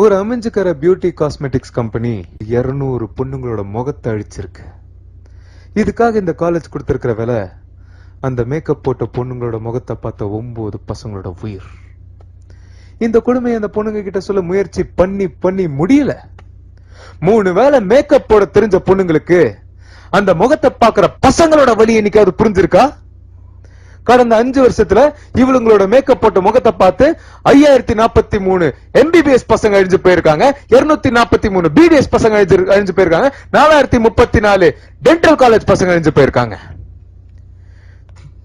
ஒரு அமைஞ்சுக்கிற beauty cosmetics company 200 பொண்ணுங்களோட முகத்தை அழிச்சிருக்கு. இதுக்காக இந்த காலேஜ் கொடுத்துருக்கிற விலை அந்த மேக்கப் போட்ட பொண்ணுங்களோட முகத்தை பார்த்த ஒன்பது பசங்களோட உயிர். இந்த கொடுமையை அந்த பொண்ணுங்க கிட்ட சொல்ல முயற்சி பண்ணி பண்ணி முடியல. மூணு வேளை மேக்கப் போட தெரிஞ்ச பொண்ணுங்களுக்கு அந்த முகத்தை பார்க்கிற பசங்களோட வழி என்னைக்காவது புரிஞ்சிருக்கா? கடந்த அஞ்சு வருஷத்துல இவளுங்களோட மேக்கப் போட்ட முகத்தை பார்த்து ஐயாயிரத்தி நாற்பத்தி மூணு எம்பிபிஎஸ் பசங்க அழிஞ்சு போயிருக்காங்க. இருநூத்தி நாற்பத்தி மூணு பிடிஎஸ் பசங்க அழிஞ்சு அழிஞ்சு போயிருக்காங்க. நாலாயிரத்தி முப்பத்தி நாலு டென்டல் காலேஜ் பசங்க அழிஞ்சு போயிருக்காங்க.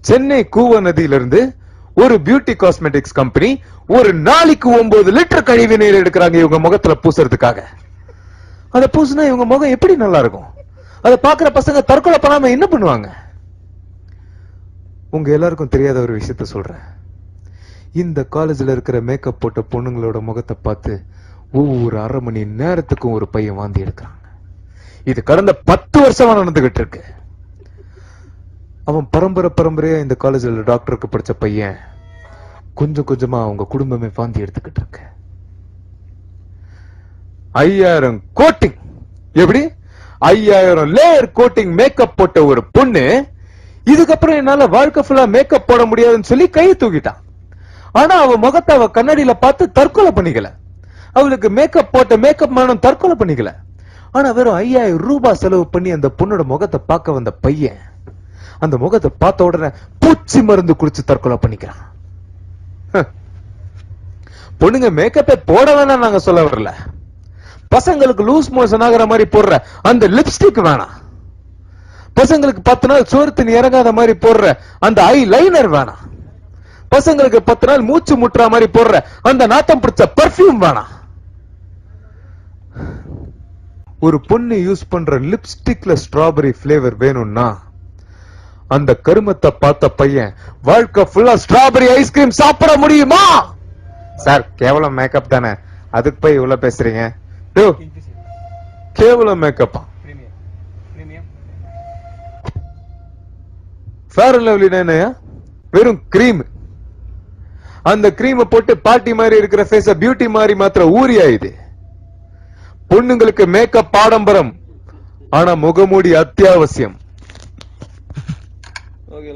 சென்னை கூவ நதியிலிருந்து ஒரு பியூட்டி காஸ்மெட்டிக்ஸ் கம்பெனி ஒரு நாளைக்கு ஒன்பது லிட்டர் கழிவு நீர் எடுக்கிறாங்க இவங்க முகத்துல பூசுறதுக்காக. அதை பூசுனா இவங்க முகம் எப்படி நல்லா இருக்கும்? அதை பாக்குற பசங்க தற்கொலை பண்ணாம என்ன பண்ணுவாங்க? உங்க எல்லாருக்கும் தெரியாத ஒரு விஷயத்த சொல்றேன். இந்த காலேஜ்ல இருக்கிற மேக்கப் போட்ட பொண்ணுங்களோட முகத்தை பார்த்து ஒவ்வொரு அரை மணி நேரத்துக்கும் ஒரு பையன் வாந்தி எடுக்கிறாங்க. இது கடந்த பத்து வருஷமா நடந்துகிட்டு இருக்கு. அவன் பரம்பரை பரம்பரையா இந்த காலேஜில் டாக்டருக்கு படிச்ச பையன் கொஞ்சம் கொஞ்சமா அவங்க குடும்பமே வாந்தி எடுத்துக்கிட்டு இருக்கு. ஐயாயிரம் கோட்டிங் எப்படி? ஐயாயிரம் லேயர் கோட்டிங் மேக்கப் போட்ட ஒரு பொண்ணு இதுக்கப்புறம் என்னால வாழ்க்கை ஃபுல்லா மேக்கப் போட முடியாதுன்னு சொல்லி கையை தூக்கிட்டான். ஆனா அவ முகத்தை அவ கண்ணாடியில பார்த்து தற்கொலை பண்ணிக்கல. அவளுக்கு மேக்கப் போட்ட மேக்கப் மேனும் தற்கொலை பண்ணிக்கல. ஆனா வெறும் ஐயாயிரம் ரூபாய் செலவு பண்ணி அந்த பொண்ணோட முகத்தை பார்க்க வந்த பையன் அந்த முகத்தை பார்த்த உடனே பூச்சி மருந்து குடிச்சு தற்கொலை பண்ணிக்கிறான். பொண்ணுங்க மேக்கப்பே போட வேணாம் நாங்க சொல்ல வரல. பசங்களுக்கு லூஸ் மோஷன் ஆகுற மாதிரி போடுற அந்த லிப்ஸ்டிக் வேணாம். பசங்களுக்கு பத்து நாள் சோறு இறங்காத மாதிரி போடுற அந்த ஐ லைனர் வேணாம். பசங்களுக்கு பத்து நாள் மூச்சு முட்டுற மாதிரி போடுற அந்த நாத்தம் பிடிச்ச பர்ஃபியூம் வேணாம். ஒரு பொண்ணு யூஸ் பண்ற லிப்ஸ்டிக்ல ஸ்ட்ராபெரி ஃபிளேவர் வேணும்னா அந்த கருமத்தை பார்த்த பையன் வாழ்க்கை ஃபுல்லா ஸ்ட்ராபெரி ஐஸ்கிரீம் சாப்பிட முடியுமா? சார் கேவலம் மேக்கப் தானே. அதுக்கு போய் இவ்வளவு பேசுறீங்க? கேவலம் மேக்கப்பா ஃபேர் அண்ட் லவ்லி என்னையா வெறும் கிரீம் அந்த கிரீமை போட்டு பாட்டி மாதிரி இருக்கிற ஃபேஸ பியூட்டி மாதிரி மாத்திர ஊறி ஆயுது பொண்ணுங்களுக்கு மேக்கப் ஆடம்பரம் ஆனா முகமூடி அத்தியாவசியம். ஓகே